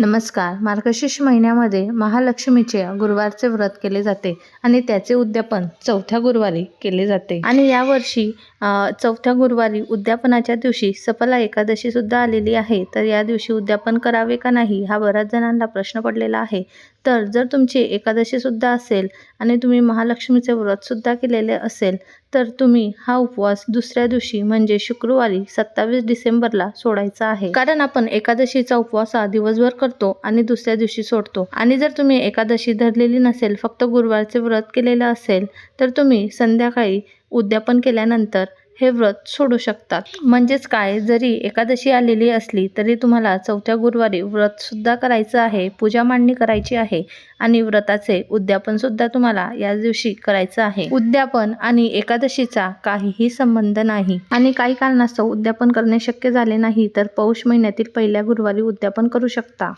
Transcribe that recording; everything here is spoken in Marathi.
नमस्कार. मार्गशीर्ष महिन्यामध्ये महालक्ष्मीचे गुरुवारचे व्रत केले जाते आणि त्याचे उद्यापन चौथ्या गुरुवारी केले जाते. आणि यावर्षी चौथ्या गुरुवारी उद्यापनाच्या दिवशी सफला एकादशी सुद्धा आलेली आहे. तर या दिवशी उद्यापन करावे का नाही हा बऱ्याच जणांना प्रश्न पडलेला आहे. तर जर तुमची एकादशीसुद्धा असेल आणि तुम्ही महालक्ष्मीचे व्रतसुद्धा केलेले असेल तर तुम्ही हा उपवास दुसऱ्या दिवशी म्हणजे शुक्रवारी सत्तावीस डिसेंबरला सोडायचा आहे. कारण आपण एकादशीचा उपवास हा दिवसभर करतो आणि दुसऱ्या दिवशी सोडतो. आणि जर तुम्ही एकादशी धरलेली नसेल फक्त गुरुवारचे व्रत केलेलं असेल तर तुम्ही संध्याकाळी उद्यापन केल्यानंतर हे व्रत सोडू शकतात. म्हणजेच काय? जरी एकादशी आलेली असली तरी तुम्हाला चौथ्या गुरुवारी व्रत सुद्धा करायचं आहे पूजा मांडणी करायची आहे आणि व्रताचे उद्यापन सुद्धा तुम्हाला या दिवशी करायचं आहे. उद्यापन आणि एकादशीचा काहीही संबंध नाही. आणि काही कारणास्तव उद्यापन करणे शक्य झाले नाही तर पौष महिन्यातील पहिल्या गुरुवारी उद्यापन करू शकता.